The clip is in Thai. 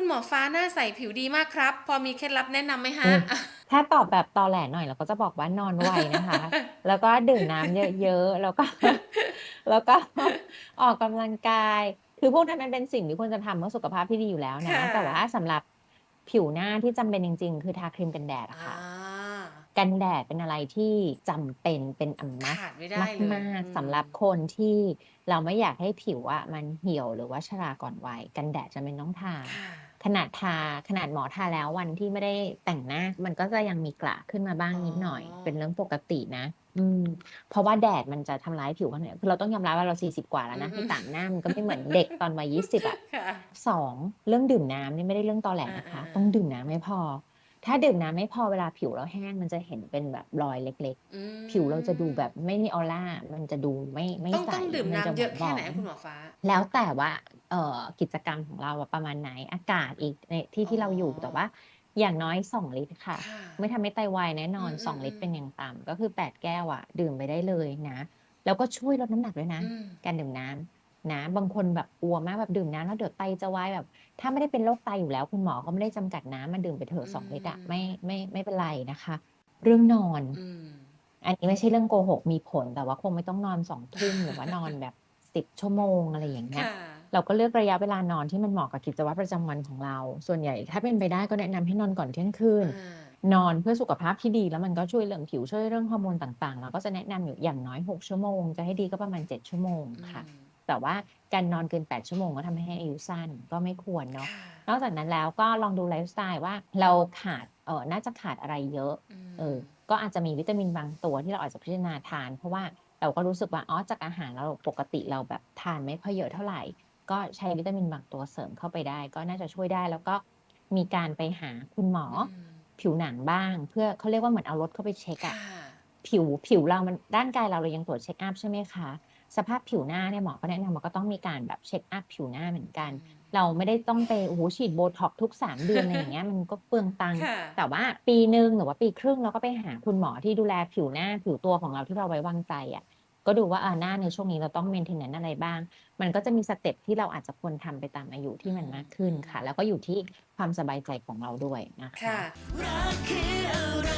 คุณหมอฟ้าหน้าใสผิวดีมากครับ พอมีเคล็ดลับแนะนำไหมฮะอุ๊ยถ้าตอบแบบตอแหลหน่อยเราก็จะบอกว่านอนไวนะคะ แล้วก็ดื่มน้ำเยอะๆ แล้วก็ แล้วก็ออกกำลังกาย คือพวกนั้นมันเป็นสิ่งที่ควรจะทำเพื่อสุขภาพที่ดีอยู่แล้วนะ ค่ะ แต่ว่าสำหรับผิวหน้าที่จำเป็นจริง ๆ คือทาครีมกันแดดอะอ่าค่ะ กันแดดเป็นอะไรที่จำเป็นเป็นอันมัสขาดไม่ได้มากเลยมากอืมสำหรับคนที่เราไม่อยากให้ผิวอะมันเหี่ยวหรือว่าชราก่อนวัยกันแดดจะเป็นต้องทาค่ะ ขนาดทาขนาดหมอทาแล้ววันที่ไม่ได้แต่งหน้า มันก็จะยังมีกระขึ้นมาบ้างนิดหน่อยอ๋อเป็นเรื่องปกตินะ อืม เพราะว่าแดดมันจะทำร้ายผิวกันเนี่ยคือเราต้องยอมรับว่าเราสี่สิบกว่าแล้วนะที่ต่างหน้ามันก็ไม่เหมือนเด็กตอนวัยยี่สิบอะค่ะสองเรื่องดื่มน้ำนี่ไม่ได้เรื่องตอแหลนะคะอ่าๆต้องดื่มน้ำไม่พอ ถ้าดื่มน้ำไม่พอเวลาผิวเราแห้งมันจะเห็นเป็นแบบรอยเล็กอืมๆผิวเราจะดูแบบไม่มีออร่า มันจะดูไม่ไม่ต้องใสต้องดื่มมัจะน้ำเยอะแค่ไหนบคุณหมอฟ้า แล้วแต่ว่าเอ่อกิจกรรมของเราอะประมาณไหนอากาศอีกในที่ที่เราอยู่อ๋อแต่ว่าอย่างน้อยสองลิตรค่ะค่ะไม่ทำให้ไตวายแน่นอนอืมสองอืมลิตรอืมเป็นอย่างต่ำก็คือแปดแก้วอะดื่มไปได้เลยนะ แล้วก็ช่วยลดน้ำหนักด้วยนะอืมการดื่มน้ำ นะบางคนแบบกลัวมากแบบดื่มน้ำแล้วเดี๋ยวไตจะวายแบบ ถ้าไม่ได้เป็นโรคไตอยู่แล้ว คุณหมอก็ไม่ได้จำกัดน้ำมาดื่มไปเถอะสองลิตรอะอืมไม่ไม่ไม่เป็นไรนะคะ เรื่องนอนอืมอันนี้ไม่ใช่เรื่องโกหกมีผลแต่ว่าคงไม่ต้องนอนสองทุ่มหรือว่านอนแบบสิบชั่วโมงอะไรอย่างเงี้ยค่ะเราก็เลือกระยะเวลานอนที่มันเหมาะกับกิจวัตรประจำวันของเรา ส่วนใหญ่ถ้าเป็นไปได้ก็แนะนำให้นอนก่อนเที่ยงคืนอ่านอนเพื่อสุขภาพที่ดีแล้วมันก็ช่วยเรื่องผิวช่วยเรื่องฮอร์โมนต่างๆ เราก็จะแนะนำอยู่อย่างน้อย 6 ชั่วโมง จะให้ดีก็ประมาณ 7 ชั่วโมงค่ะอืม แต่ว่าการนอนเกิน 8 ชั่วโมงก็ทำให้อายุสั้นก็ไม่ควรเนาะค่ะนอกจากนั้นแล้วก็ลองดูไลฟ์สไตล์ว่าเราขาดเออน่าจะขาดอะไรเยอะมเออก็อาจจะมีวิตามินบางตัวที่เราอาจจะพิจารณาทาน เพราะว่าเราก็รู้สึกว่าอ๋อจากอาหารเราปกติเราแบบทานไม่ค่อยเยอะเท่าไหร่ ก็ใช้วิตามินบางตัวเสริมเข้าไปได้ ก็น่าจะช่วยได้แล้วก็มีการไปหาคุณหมออมผิวหนังบ้าง เพื่อเขาเรียกว่าเหมือนเอารถเข้าไปเช็คค่ะอะผิวผิวเรามันร่างกายเราเรายังตรวจเช็คอัพใช่ไหมคะ สภาพผิวหน้าเนี่ยหมอก็แนะนำว่าก็ต้องมีการแบบเช็คอัพผิวหน้าเหมือนกัน เราไม่ได้ต้องไปโอ้โหฉีดโบท็อกซ์ทุก 3 เดือนอะไรอย่างเงี้ยมันก็เปลืองตังค์ค่ะ แต่ว่าปีหนึ่งหรือว่าปีครึ่งเราก็ไปหาคุณหมอที่ดูแลผิวหน้าผิวตัวของเราที่เราไว้วางใจอะก็ดูว่าเออหน้าในช่วงนี้เราต้องเมนเทนแนนอะไรบ้าง มันก็จะมีสเต็ปที่เราอาจจะควรทำไปตามอายุที่มันมากขึ้นค่ะ แล้วก็อยู่ที่ความสบายใจของเราด้วยนะคะ ค่ะ รักคืออะไร